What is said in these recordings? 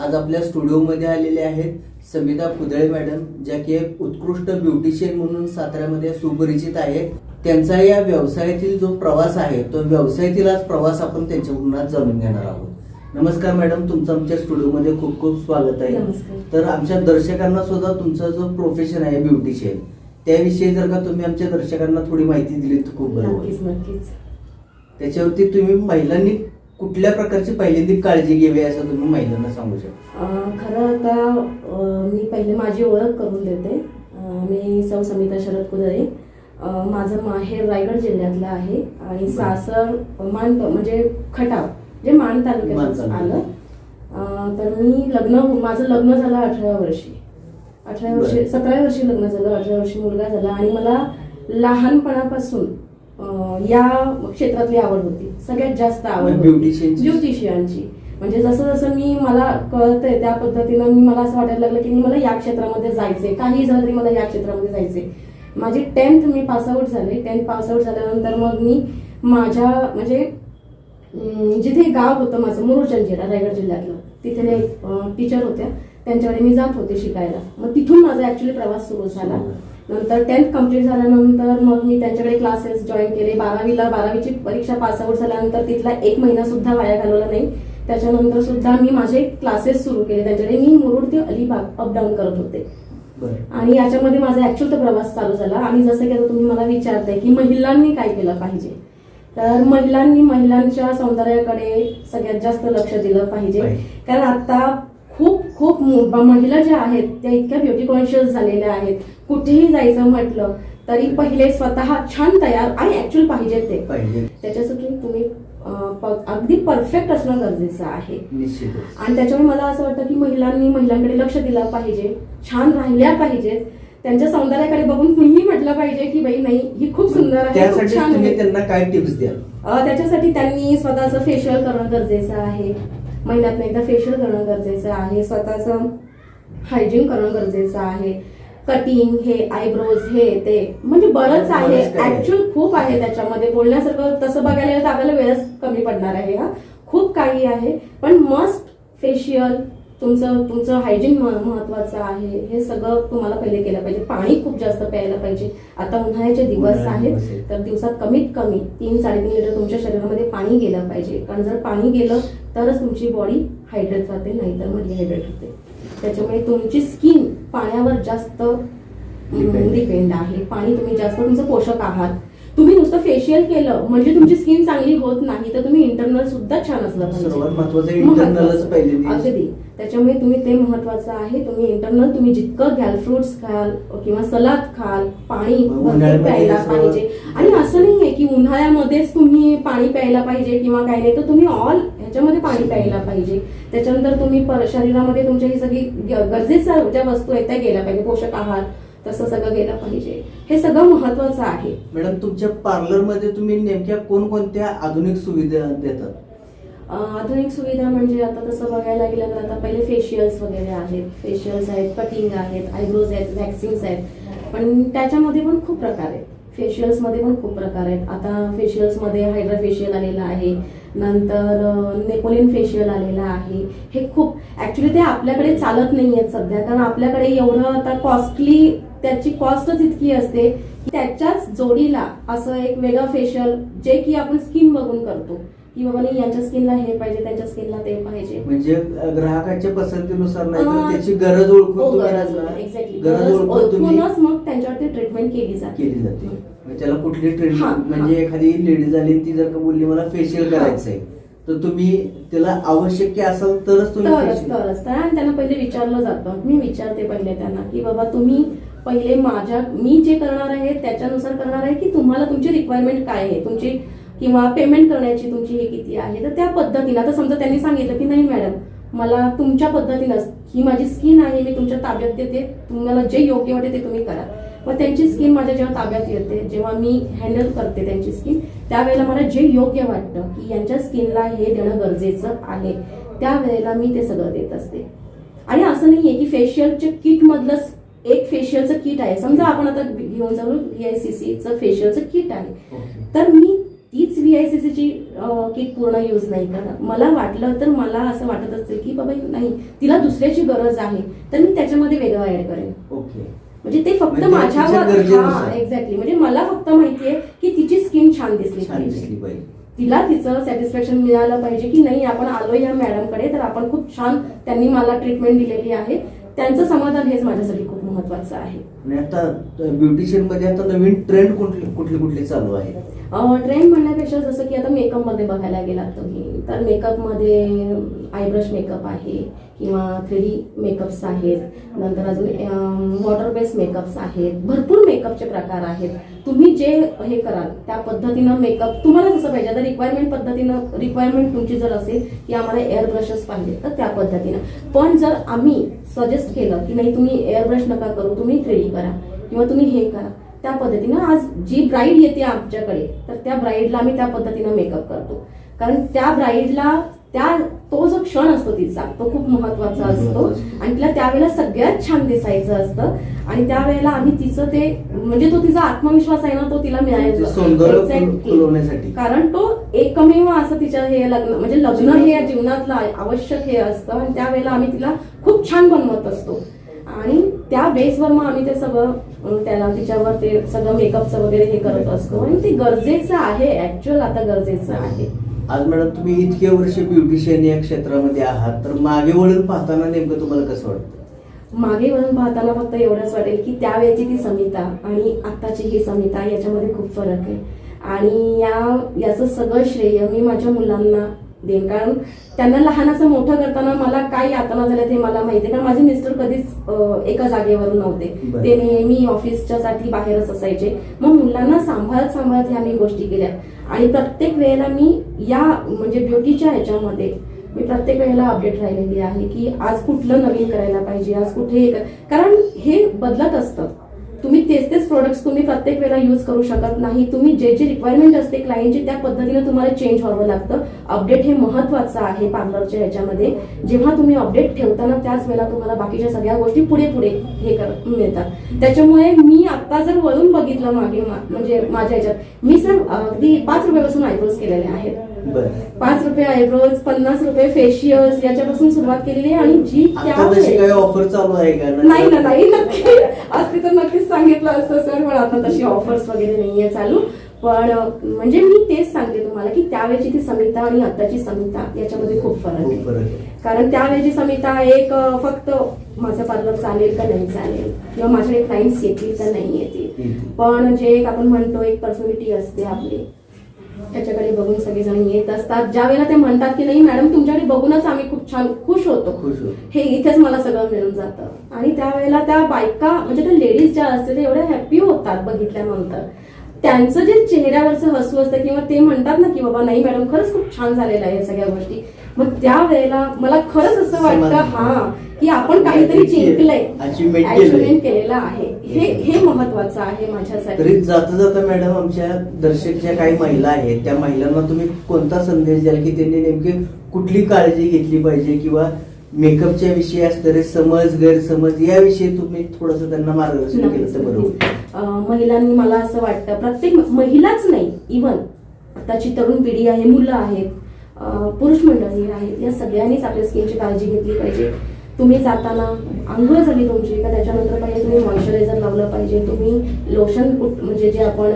आज आपल्या स्टुडिओमध्ये आलेले आहेत समिता कुदळे मॅडम ज्या की एक उत्कृष्ट ब्युटिशियन म्हणून साताऱ्यामध्ये सुपरिचित आहेत. त्यांचा या व्यवसायातील जो प्रवास आहे तो व्यवसायातील आज प्रवास आपण त्यांच्याकडून आज जाणून घेणार आहोत. नमस्कार मॅडम तुमचं आमच्या स्टुडिओमध्ये खूप खूप स्वागत आहे. नमस्कार. तर आमच्या दर्शकांना सुद्धा तुमचं जो प्रोफेशन आहे ब्युटिशियन त्याविषयी जर का तुम्ही आमच्या दर्शकांना थोडी माहिती दिली तर खूप बरं होईल. त्याच्यावरती तुम्ही महिलांनी कुठल्या प्रकारची पहिल्यांदी काळजी घ्यावी असं तुम्ही महिलांना सांगू शकता? अं, खरं आता अं, मी पहिले माझी ओळख करून देते. अं, मी सौ समिता शरद कुदळे. अं, माझं माहेर रायगड जिल्ह्यातलं आहे. आणि. सासर मान म्हणजे खटाव जे मान मान तालुक्यात. तालुक्यात. आलं. अं, तर मी लग्न माझं लग्न झालं अठरा वर्षी. अठरा वर्षी बरं. सतरा वर्षी लग्न झालं अठरा वर्षी मुलगा झाला. आणि मला लहानपणापासून या क्षेत्रातली आवड होती. सगळ्यात जास्त आवड होती. ब्युटिशियनची? म्हणजे जसं जसं मी मला कळतंय त्या पद्धतीनं मी मला असं वाटायला लागलं की मी मला या क्षेत्रामध्ये जायचंय. काही झालं तरी मला या क्षेत्रामध्ये जायचंय. माझी टेन्थ मी पासआउट झाले. टेन्थ पासआउट झाल्यानंतर मग मी माझ्या म्हणजे जिथे गाव होतं माझं मुरुड जंजिरा रायगड जिल्ह्यातलं तिथे टीचर होत्या. त्यांच्याकडे मी जात होते शिकायला. मग तिथून माझा ऍक्च्युली प्रवास सुरू झाला. नंतर टेन्थ कंप्लीट झाल्यानंतर मग मी त्यांच्याकडे क्लासेस जॉईन केले. बारावीला बारावीची परीक्षा पासआउट झाल्यानंतर तिथला एक महिना सुद्धा वाया घालवला नाही. त्याच्यानंतर सुद्धा मी माझे क्लासेस सुरू केले. त्यांच्याकडे मी मुरुड ते अलिबाग अपडाऊन करत होते. आणि याच्यामध्ये माझा ऍक्च्युअल तो प्रवास चालू झाला. आणि जसं की आता तुम्ही मला विचारताय की महिलांनी काय केलं पाहिजे? तर महिलांनी महिलांच्या सौंदर्याकडे सगळ्यात जास्त लक्ष दिलं पाहिजे. कारण आता खूप खूप महिला ज्या आहेत त्या इतक्या ब्युटी कॉन्शियस झालेल्या आहेत. कुठेही जायचं म्हटलं तरी पहिले स्वतः छान तयार आणि ऍक्च्युअल पाहिजे ते. त्याच्यासाठी तुम्ही अगदी परफेक्ट असणं गरजेचं आहे. आणि त्याच्यामुळे मला असं वाटतं की महिलांनी महिलांकडे लक्ष दिलं पाहिजे छान राहिल्या पाहिजेत. त्यांच्या सौंदर्याकडे बघून कुणीही म्हटलं पाहिजे की बाई नाही ही खूप सुंदर आहे खूप छान तुम्ही आहे. त्यांना काय टिप्स द्याल? अं, त्याच्यासाठी त्यांनी स्वतःचं फेशियल करणं गरजेचं आहे. महिन्यातनं एकदा फेशियल करणं गरजेचं आहे. स्वतःचं हायजीन करणं गरजेचं आहे. कटिंग हे आयब्रोज हे ते. म्हणजे बरंच आहे. ऍक्च्युअल खूप आहे त्याच्यामध्ये. बोलण्यासारखं तसं बघायला गेलं तर आपल्याला वेळच कमी पडणार आहे हा. खूप काही आहे. पण मस्ट फेशियल तुमचं तुमचं हायजीन महत्वाचं आहे. हे सगळं तुम्हाला पहिले केलं पाहिजे. पाणी खूप जास्त प्यायला पाहिजे. आता उन्हाळ्याचे दिवस आहेत. तर दिवसात कमीत कमी तीन साडेतीन लिटर तुमच्या शरीरामध्ये पाणी गेलं पाहिजे. कारण जर पाणी गेलं तरच तुमची बॉडी हायड्रेट राहते नाहीतर मग डिहायड्रेट होते. त्याच्यामुळे तुमची स्किन पाण्यावर जास्त. डिपेंड आहे. पाणी तुम्ही जास्त तुमचं पोषक आहात तुम्ही नुसतं फेशियल केलं म्हणजे तुमची स्किन चांगली होत नाही तर तुम्ही इंटरनल सुद्धा छान असलं पाहिजे. अगदी. त्याच्यामुळे तुम्ही ते महत्वाचं आहे तुम्ही इंटरनल तुम्ही जितकं घ्याल फ्रुट्स खाल किंवा सलाद खाल पाणी प्यायला पाहिजे. आणि असं नाहीये की उन्हाळ्यामध्येच तुम्ही पाणी प्यायला पाहिजे किंवा काही नाही तर तुम्ही ऑल ह्याच्यामध्ये पाणी प्यायला पाहिजे. त्याच्यानंतर तुम्ही शरीरामध्ये तुमच्या ही सगळी गरजेच्या ज्या वस्तू आहेत त्या गेल्या पाहिजे पोषक आहार तसं सगळं गेलं पाहिजे. हे सगळं महत्वाचं आहे. मॅडम तुमच्या पार्लरमध्ये तुम्ही नेमक्या कोणकोणत्या आधुनिक सुविधा देतात? आधुनिक सुविधा म्हणजे आता तसं बघायला गेलं तर आता पहिले फेशियल्स वगैरे आहेत. फेशियल्स आहेत कटिंग आहेत आयब्रोज आहेत वॅक्सिन्स आहेत. पण त्याच्यामध्ये पण खूप प्रकार आहेत. फेशियल्समध्ये पण खूप प्रकार आहेत. आता फेशियल्समध्ये हायड्रा फेशियल आलेलं आहे. नंतर नेपोलियन फेशियल आलेलं आहे. हे खूप ऍक्च्युली ते आपल्याकडे चालत नाही आहेत सध्या. कारण आपल्याकडे एवढं आता कॉस्टली त्याची कॉस्टच इतकी असते की त्याच्याच जोडीला असं एक वेगळं फेशियल जे की आपण स्किन बघून करतो की बाबा नाही यांच्या स्किनला हे पाहिजे त्यांच्या स्किनला ते पाहिजे. म्हणजे ग्राहकाच्या पसंतीनुसार नाही तर त्याची गरज ओळखून हो, गरज एक्झॅक्टली गरज ओळखूनच मग त्यांच्यावरती ट्रीटमेंट केली जाते. केली जाते. म्हणजे त्याला कुठली ट्रीटमेंट. म्हणजे एखादी लेडीज आली ती जर का बोलली मला फेशियल हा. करायचंय तर तुम्ही त्याला आवश्यक असेल तरच तुम्ही तरच तरच. आणि त्यांना पहिले विचारलं जातं. मी विचारते पहिले त्यांना की बाबा तुम्ही पहिले माझ्या मी जे करणार आहे त्याच्यानुसार करणार आहे की तुम्हाला तुमची रिक्वायरमेंट काय आहे? तुमची किंवा पेमेंट करण्याची तुमची हे किती आहे? तर त्या पद्धतीनं आता समजा त्यांनी सांगितलं की नाही मॅडम मला तुमच्या पद्धतीनंच ही माझी स्किन आहे मी तुमच्या ताब्यात देते तुम्हाला जे योग्य वाटते ते तुम्ही करा. मग त्यांची स्किन माझ्या जेव्हा ताब्यात येते जेव्हा मी हँडल करते त्यांची स्किन त्यावेळेला मला जे योग्य वाटतं की यांच्या स्किनला हे देणं गरजेचं आहे त्यावेळेला मी ते सगळं देत असते. आणि असं नाहीये की फेशियलच्या किटमधलंच एक फेशियलचं किट आहे. समजा आपण आता घेऊन जाऊ व्हीआयसीसीचं फेशियलचं किट आहे. तर मी तीच व्हीआयसीसीची किट पूर्ण यूज नाही करत मला वाटलं तर मला असं वाटत असेल की बाबा नाही तिला दुसऱ्याची गरज आहे. तर मी त्याच्यामध्ये वेगळं ऍड करेन. ओके. म्हणजे ते फक्त म्हणजे माझ्यावर. हा एक्झॅक्टली म्हणजे मला फक्त माहितीये की तिची स्किन छान दिसली पाहिजे. तिला तिचं सॅटिस्फॅक्शन मिळालं पाहिजे की नाही आपण आलोय या मॅडमकडे तर आपण खूप छान त्यांनी मला ट्रीटमेंट दिलेली आहे. त्यांचं समाधान हेच माझ्यासाठी खूप महत्वाचं आहे. आणि आता ब्युटिशियनमध्ये आता नवीन ट्रेंड कुठली कुठली कुठली चालू आहे? ट्रेंड म्हणण्यापेक्षा जसं की आता मेकअपमध्ये बघायला गेलात तुम्ही तर मेकअपमध्ये आयब्रश मेकअप आहे किंवा थ्री डी मेकअप्स आहेत. नंतर अजून वॉटर बेस्ड मेकअप्स आहेत. भरपूर मेकअपचे प्रकार आहेत. तुम्ही जे हे कराल त्या पद्धतीनं मेकअप तुम्हाला जसं पाहिजे. आता रिक्वायरमेंट पद्धतीनं रिक्वायरमेंट तुमची जर असेल की आम्हाला एअर ब्रशेस पाहिजे तर त्या पद्धतीनं. पण जर आम्ही सजेस्ट केलं की नाही तुम्ही एअर ब्रश नका करू तुम्ही थ्री डी करा किंवा तुम्ही हे करा त्या पद्धतीनं आज जी ब्राईड येते आमच्याकडे तर त्या ब्राईडला आम्ही त्या पद्धतीनं मेकअप करतो. कारण त्या ब्राईडला त्या तो जो क्षण असतो तिचा तो खूप महत्त्वाचा असतो. आणि तिला त्यावेळेला सगळ्यात छान दिसायचं असतं. आणि त्यावेळेला आम्ही तिचं ते म्हणजे तो तिचा आत्मविश्वास आहे ना तो तिला मिळायचा कारण तो एकमेव असं तिच्या हे लग्न म्हणजे लग्न हे या जीवनातलं आवश्यक हे असतं. आणि त्यावेळेला आम्ही तिला खूप छान बनवत असतो. आणि त्या बेसवर मग आम्ही ते सगळं त्याला तिच्यावर ते सगळं मेकअपचं वगैरे हे करत असतो. आणि ते गरजेचं आहे ऍक्च्युअल आता गरजेचं आहे. आज मॅडम तुम्ही इतके वर्ष ब्युटिशियन या क्षेत्रामध्ये आहात तर मागे वळून पाहताना नेमकं तुम्हाला कसं वाटतं? मागे वळून पाहताना फक्त एवढंच वाटेल की त्यावेळेची ती समिता आणि आत्ताची ही समिता याच्यामध्ये खूप फरक आहे. आणि या याचं सगळं श्रेय मी माझ्या मुलांना देईन कारण त्यांना लहानाचं मोठं करताना मला काय यातना झाल्या ते मला माहिती आहे. कारण माझे मिस्टर कधीच एका जागेवर नव्हते. ते नेहमी ऑफिसच्या साठी बाहेरच असायचे. मग मुलांना सांभाळत सांभाळत ह्या मी गोष्टी केल्या. आणि प्रत्येक वेळेला मी या म्हणजे ब्युटीच्या ह्याच्यामध्ये मी प्रत्येक वेळेला अपडेट राहिलेली आहे की आज कुठलं नवीन करायला पाहिजे आज कुठे कर- कारण हे बदलत असतं. तुम्ही तेच तेच प्रोडक्ट्स तुम्ही प्रत्येक वेळेला यूज करू शकत नाही. तुम्ही जे जे रिक्वायरमेंट असते क्लायंटची त्या पद्धतीने तुम्हाला चेंज व्हावं लागतं. अपडेट हे महत्वाचं आहे पार्लरच्या ह्याच्यामध्ये जेव्हा तुम्ही अपडेट ठेवताना त्याच वेळेला तुम्हाला बाकीच्या सगळ्या गोष्टी पुढे पुढे हे कर मिळतात. त्याच्यामुळे मी आता जर वळून बघितलं मागे म्हणजे माझ्या ह्याच्यात मी सर अगदी पाच रुपयापासून आयब्रोज केलेले आहेत. पाच रुपये आयब्रोज पन्नास रुपये फेशियल्स याच्यापासून सुरुवात केलेली आहे आणि जी आता त्या तशी काही ऑफर चालू आहे का? नाही ना नाही नक्की. असते तर नक्कीच सांगितलं असतं सर पण आता तशी ऑफर्स वगैरे नाहीये चालू. पण म्हणजे मी तेच सांगते तुम्हाला की त्यावेळेची ती समिता आणि आताची समिता याच्यामध्ये खूप फरक आहे. कारण त्यावेळेची समिता एक फक्त माझं पार्लर चालेल का नाही चालेल? किंवा माझ्याकडे क्लायंट्स येतील का नाही येतील. पण जे एक आपण म्हणतो एक पर्सनॅलिटी असते आपली. त्याच्याकडे बघून सगळेजण येत असतात. ज्या वेळेला ते म्हणतात की नाही मॅडम तुमच्याकडे बघूनच आम्ही खूप छान खुश होतो. हे इथेच मला सगळं मिळून जातं. आणि त्यावेळेला त्या बायका म्हणजे त्या लेडीज ज्या असते ते एवढ्या हॅपी होतात बघितल्यानंतर. त्यांचं जे चेहऱ्यावरचं हसू असतं किंवा ते म्हणतात ना की बाबा नाही मॅडम खरंच खूप छान झालेलं आहे या सगळ्या गोष्टी. मग त्यावेळेला मला खरंच असं वाटतं. हा की आपण काहीतरी जिंकलंय. Achievement केलेलं आहे. हे हे महत्वाचं आहे माझ्यासाठी. तरी जाता जाता मॅडम आमच्या दर्शक ज्या काही महिला आहेत. त्या महिलांना तुम्ही कोणता संदेश द्याल की त्यांनी नेमकी कुठली काळजी घेतली पाहिजे किंवा मेकअपच्या विषयी असणारे समज गैरसमज याविषयी तुम्ही थोडस त्यांना मार्गदर्शन केलं तर बरं होईल. नक्कीच. अं, महिलांनी मला असं वाटतं प्रत्येक महिलाच नाही इवन आताची तरुण पिढी आहे मुलं आहेत पुरुष मंडळी आहेत या सगळ्यांनीच आपल्या स्किनची काळजी घेतली पाहिजे. तुम्ही जाताना आंघोळ झाली तुमची का त्याच्यानंतर पहिले तुम्ही मॉइश्चरायझर लावलं पाहिजे? तुम्ही लोशन कुठ म्हणजे जे आपण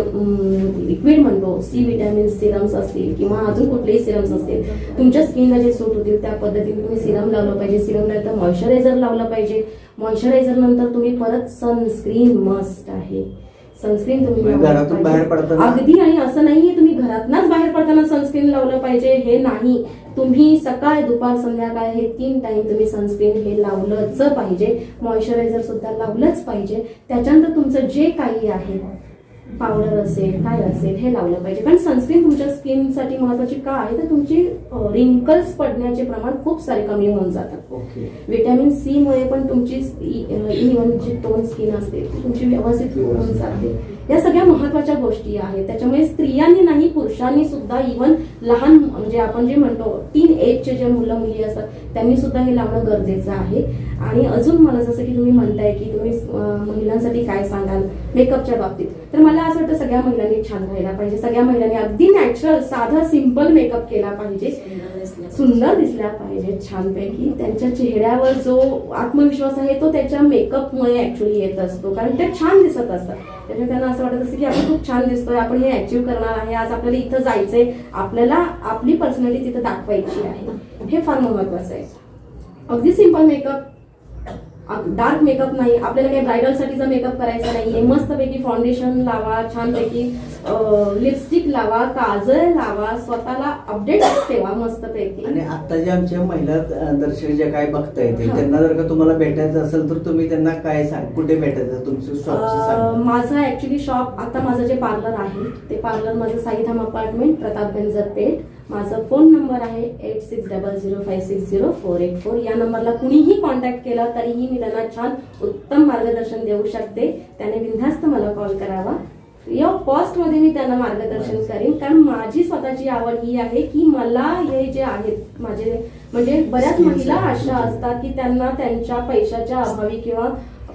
लिक्विड म्हणतो सी विटॅमिन सिरम्स असतील किंवा अजून कुठलेही सिरम्स असतील तुमच्या स्किनला जे सूट होतील त्या पद्धतीने तुम्ही सिरम लावलं पाहिजे. सिरम नंतर मॉइश्चरायझर लावलं पाहिजे. मॉइश्चरायझर नंतर तुम्ही परत सनस्क्रीन मस्ट आहे. सनस्क्रीन तुम्ही म्हणजे लावलं घरातून पाहिजे. बाहेर पडताना? अगदी आणि असं नाहीये तुम्ही घरातनच बाहेर पडताना सनस्क्रीन लावलं पाहिजे हे नाही तुम्ही सकाळ दुपार संध्याकाळ हे तीन टाइम तुम्ही सनस्क्रीन हे लावलंच पाहिजे मॉइश्चरायझर सुद्धा लावलंच पाहिजे त्याच्यानंतर तुमचं जे काही आहे पावडर असेल काय असेल हे लावलं पाहिजे. कारण सनस्क्रीन तुमच्या स्किनसाठी महत्वाची का आहे? तर तुमची रिंकल्स पडण्याचे प्रमाण खूप सारे कमी होऊन जातात. ओके. विटॅमिन सी मुळे पण तुमची इव्हन जी टोन स्किन असते ती तुमची व्यवस्थित होऊन जाते. या सगळ्या महत्त्वाच्या गोष्टी आहेत. त्याच्यामुळे स्त्रियांनी नाही पुरुषांनी सुद्धा इव्हन लहान म्हणजे आपण जे म्हणतो टीन एजचे जे मुलं मुली असतात त्यांनी सुद्धा हे लावणं गरजेचं आहे. आणि अजून मला जसं की तुम्ही म्हणताय की तुम्ही महिलांसाठी काय सांगाल मेकअपच्या बाबतीत. तर मला असं वाटतं सगळ्या महिलांनी छान राहायला पाहिजे. सगळ्या महिलांनी अगदी नॅचरल साधा सिंपल मेकअप केला पाहिजे. सुंदर दिसल्या पाहिजे छानपैकी. त्यांच्या चेहऱ्यावर जो आत्मविश्वास आहे तो त्याच्या मेकअपमुळे ऍक्च्युली येत असतो. कारण ते छान दिसत असतात. त्याच्यामुळे त्यांना असं वाटत असतं की आपण खूप छान दिसतोय आपण हे अचीव्ह करणार आहे. आज आपल्याला इथं जायचंय. आपल्याला आपली पर्सनॅलिटी तिथं दाखवायची आहे. हे फार महत्वाचं आहे. अगदी सिंपल मेकअप डार्क मेकअप नाही आपल्याला काही ब्रायडल साठीचा मेकअप करायचा नाहीये मस्तपैकी फाउंडेशन लावा छानपैकी लिपस्टिक लावा काजळ लावा स्वतःला अपडेट ठेवा मस्तपैकी. आणि आता जे आमच्या महिला दर्शक जे काय बघता येतील हा. त्यांना जर का तुम्हाला भेटायचं असेल तर तुम्ही त्यांना काय सांग कुठे भेटायचं तुमचं माझं ऍक्च्युली शॉप आता माझं जे पार्लर आहे ते पार्लर माझं साईधाम अपार्टमेंट प्रतापगंज पेठ माझा फोन नंबर आहे eight six double zero five six zero four eight four. या नंबरला कुणीही कॉन्टॅक्ट केला तरीही मी त्यांना छान उत्तम मार्गदर्शन देऊ शकते. त्याने बिनधास्त मला कॉल करावा. फ्री ऑफ कॉस्टमध्ये मी त्यांना मार्गदर्शन करेन. कारण माझी स्वतःची आवड ही आहे की मला हे जे आहेत माझे म्हणजे बऱ्याच महिला अशा. असतात की त्यांना त्यांच्या पैशाच्या अभावी किंवा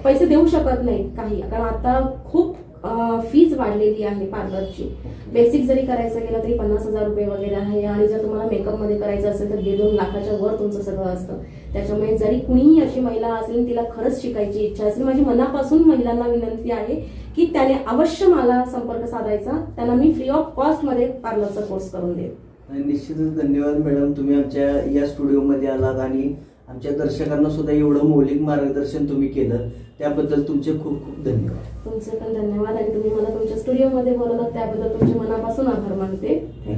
पैसे देऊ शकत नाहीत काही. कारण आता खूप फीज वाढलेली आहे पार्लरची बेसिक जरी करायचं गेलं तरी पन्नास हजार रुपये वगैरे आहे आणि जर तुम्हाला मेकअपमध्ये करायचं असेल तर दीड दोन लाखाच्या वर तुमचं सगळं असतं. त्याच्यामुळे जरी कुणीही अशी महिला असेल तिला खरंच शिकायची इच्छा असेल. माझी मनापासून महिलांना विनंती आहे की त्याने अवश्य मला संपर्क साधायचा. त्यांना मी फ्री ऑफ कॉस्टमध्ये पार्लरचा कोर्स करून देईन. निश्चितच धन्यवाद मॅडम. तुम्ही आमच्या या स्टुडिओमध्ये आलात आणि आमच्या दर्शकांना सुद्धा एवढं मौलिक मार्गदर्शन तुम्ही केलं त्याबद्दल तुमचे खूप खूप धन्यवाद. तुमचे पण धन्यवाद आणि तुम्ही मला तुमच्या स्टुडिओमध्ये बोलवलं त्याबद्दल तुमचे मनापासून आभार मानते.